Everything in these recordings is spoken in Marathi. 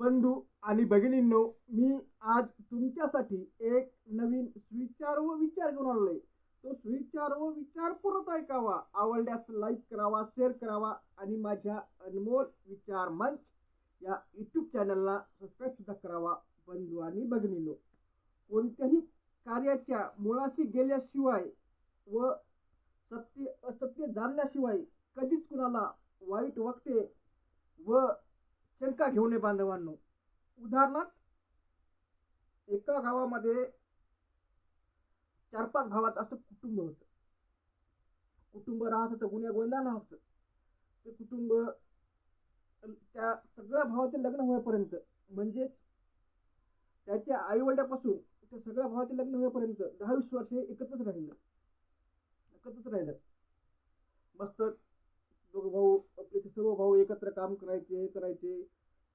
बंधू आणि भगिनींनो मी आज तुमच्यासाठी एक नवीन सुविचार व विचार घेऊन आलो आहे तो सुविचार व विचार परत ऐकावा आवडल्यास लाईक करावा शेअर करावा आणि माझ्या अनमोल विचार मंच या यूट्यूब चॅनलला सबस्क्राईब सुद्धा करावा बंधू आणि भगिनींनो. कोणत्याही कार्याच्या मुळाशी गेल्याशिवाय व सत्य असत्य जाणल्याशिवाय कधीच कुणाला वाईट वागते व शंका घेऊ नये बांधवांनो. उदाहरणार्थ एका गावामध्ये चार पाच भावात असं कुटुंब होतं. कुटुंब राहत होतं गुन्ह्या गोंधळ होतं. ते कुटुंब त्या सगळ्या भावाचे लग्न होईपर्यंत म्हणजेच त्याच्या आईवडिल्यापासून त्या सगळ्या भावाचे लग्न होईपर्यंत दहा वीस वर्ष एकत्रच राहिलं. एकत्रच राहिलं. मस्त दोघं भाऊ आपले ते सर्व भाऊ एकत्र काम करायचे हे करायचे.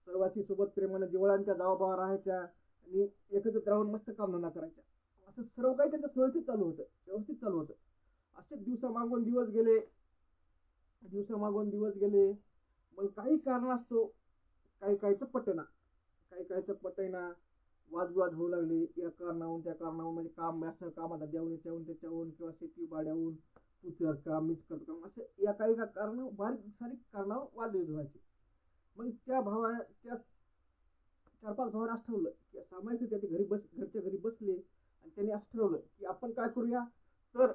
सर्वांची सोबत प्रेमानं जिवळांच्या जावाबावा राहायच्या आणि एकत्रित राहून मस्त कामधंदा करायच्या. असं सर्व काही त्यांचं सुरळीत चालू होतं व्यवस्थित चालू होतं. असेच दिवसामागून दिवस गेले. दिवसामागून दिवस गेले. मग काही कारण असतो काही काहीचं पटेना. काही काहीचं पटेना. वादविवाद होऊ लागले. या कारणाहून त्या कारणाहून म्हणजे काम असं कामाला द्यावून याच्याहून त्याच्याहून किंवा शेती भाड्याहून तू का मीच करतो. का असे या काही कारण बारीक सारीक कारणावर वादविवाद व्हायचे मग त्या भावा त्या चार पाच भावाने असं ठरवलं की सामायिक त्याच्या घरी बस घरच्या घरी बसले आणि त्यांनी असं ठरवलं की आपण काय करूया? तर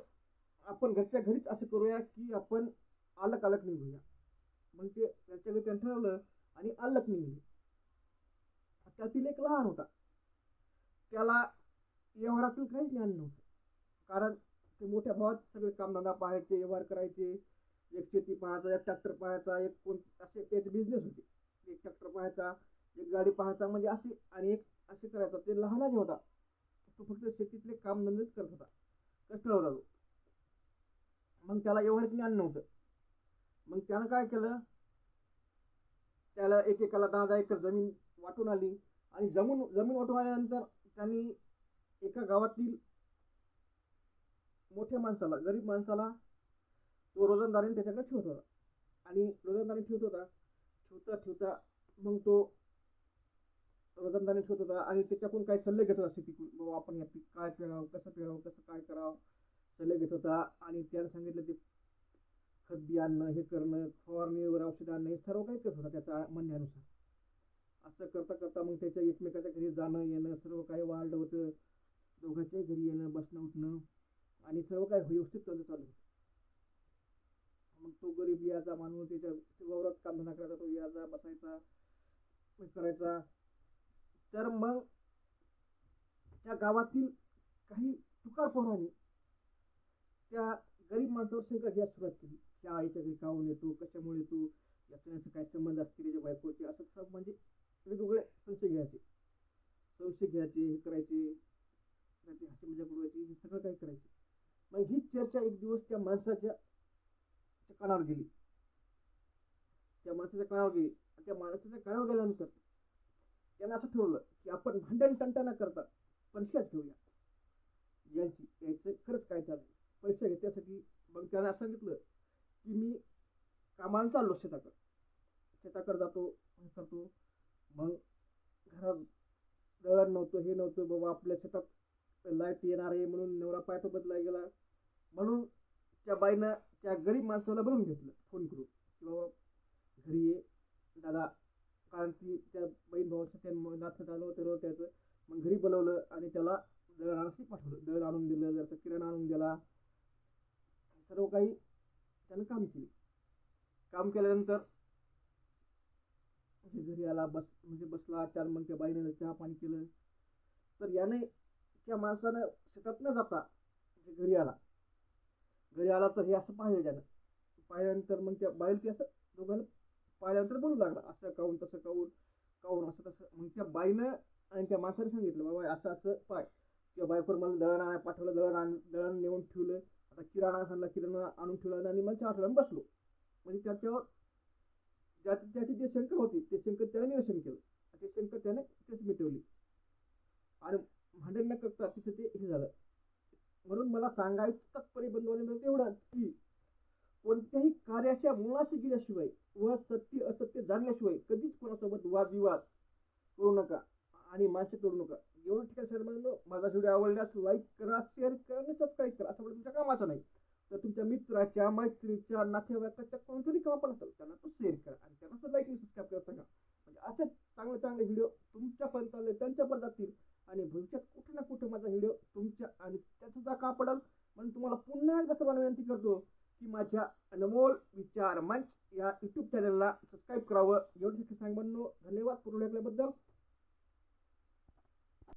आपण घरच्या घरीच असं करूया की आपण अलग अलग निघूया. मग ते घरच्या घरी त्यांनी ठरवलं आणि अलग निघले. त्यातील एक लहान होता. त्याला व्यवहारातील काहीच ज्ञान नव्हतं. कारण ते मोठ्या भावात सगळे कामधंदा पाहायचे व्यवहार करायचे. एक शेती पाहायचा एक ट्रॅक्टर पाहायचा एक कोण असे त्याचे बिझनेस होते. एक ट्रॅक्टर पाहायचा एक गाडी पाहायचा म्हणजे असे आणि एक असे करायचा. ते लहानाचे होता. तो फक्त शेतीतले कामधंदेच करत होता. कष्टळ होता तो. मग त्याला व्यवहार ज्ञान नव्हतं. मग त्यानं काय केलं? त्याला एकेकाला दहा दहा एकर जमीन वाटून आली आणि जमीन जमीन वाटून आल्यानंतर त्यांनी एका गावातील मोठ्या माणसाला गरीब माणसाला तो रोजंदारीने त्याच्याकडे ठेवत होता. आणि रोजंदारी ठेवत होता ठेवता ठेवता मग तो रोजंदारी ठेवत होता आणि त्याच्याकडून काही सल्ले घेत होता शेतीकडून. बाबा आपण या पीक काय पेरावं कसं पेरावं कसं काय करावं? सल्ले घेत होता आणि त्यानं सांगितलं ते खत बी आणणं हे करणं फवारणीवर औषध आणणं हे सर्व काही करत होता त्याच्या म्हणण्यानुसार. असं करता करता मग त्याच्या एकमेकाच्या घरी जाणं येणं सर्व काही वाढलं होतं. दोघांच्याही घरी येणं बसणं उठणं. आणि सर्व काही व्यवस्थित चालू चालू मग तो गरीब याचा माणूस त्याच्या वावरात कामधंदा करायचा तो याचा बसायचा करायचा. तर मग त्या गावातील काही तुकार पोरांनी त्या गरीब माणसावर शंका घ्यायला सुरुवात केली. त्या आईच्या घरी काहून येतो? कशामुळे येतो? याचा याचा काय संबंध असतील? त्याच्या बायकोचे? असं सब म्हणजे वेगवेगळे संशय घ्यायचे. संशय घ्यायचे हे करायचे त्याची हसी मजा उडवायची हे सगळं काही करायचे. मग ही चर्चा एक दिवस त्या माणसाच्या कानावर गेली. त्या माणसाच्या कानावर गेली. त्या माणसाच्या कानावर गेल्यानंतर त्यांना असं ठरवलं की आपण भांडण तंटा न करता परीक्षाच घेऊया. यांची यायचं खरंच काय चालेल परीक्षा घेतल्यासाठी मग त्यांना असं सांगितलं की मी कामाला चाललो शेताकडं. शेताकडे जातो करतो. मग घरात दळण नव्हतं हे नव्हतं बाबा आपल्या शेतात लाइट येणार आहे म्हणून नवरा पाईप बदलाय गेला. म्हणून त्या बाईनं त्या गरीब माणसाला बनवून घेतलं फोन करून की बाबा घरी ये दादा. कारण की त्या बहीण भावाचं त्या नातं झालं होतं त्याचं. मग घरी बोलवलं आणि त्याला दळण आणायला पाठवलं. दळण आणून दिलं जरसं किराणा आणून दिला. सर्व काही त्यानं काम केले. काम केल्यानंतर म्हणजे घरी आला बस म्हणजे बसला त्यानं मग त्या बाईने चहा पाणी केलं. तर याने त्या माणसानं शेतात न जाता म्हणजे घरी आला. घरी आला तर हे असं पाहिलं त्यानं. पाहिल्यानंतर मग त्या बाईल ते असं दोघांना पाहिल्यानंतर बोलू लागला असं काहून तसं काहून काहून असं तसं. मग त्या बाईनं आणि त्या माणसाने सांगितलं बाबा असं असं पाय. त्या बायकोर मला दळण आणायला पाठवलं दळण आण दळण नेऊन ठेवलं. आता किराणा सांगला किराणा आणून ठेवला आणि मग चहा आठवड्यानं बसलो. म्हणजे त्याच्यावर ज्या त्याची जी शंका होती ते शंकर त्याने निरसन केलं. ते शंकर त्याने तेच मिटवली. आणि भांडण न करता तिथं ते हे झालं. म्हणून मला सांगायचं तात्पर्य बंधवाने मिळते एवढंच की कोणत्याही कार्याच्या मुळाशी गेल्याशिवाय व सत्य असत्य जाणल्याशिवाय कधीच कोणासोबत वादविवाद करू नका आणि माणसे करू नका. एवढं ठिकाणी सर माझा व्हिडिओ आवडल्यास लाईक करा शेअर करा आणि सबस्क्राईब करा. असं तुमच्या कामाचा नाही. तर तुमच्या मित्राच्या मैत्रीच्या नातेवाईकाच्या कोणतरी काम पण असेल त्यांना तो शेअर करा. एकच सर्वांना विनंती करतो? की माझ्या अनमोल विचार मंच या यूट्यूब चॅनलला सबस्क्राईब करावं. एवढी म्हणून धन्यवाद पुरवल्याबद्दल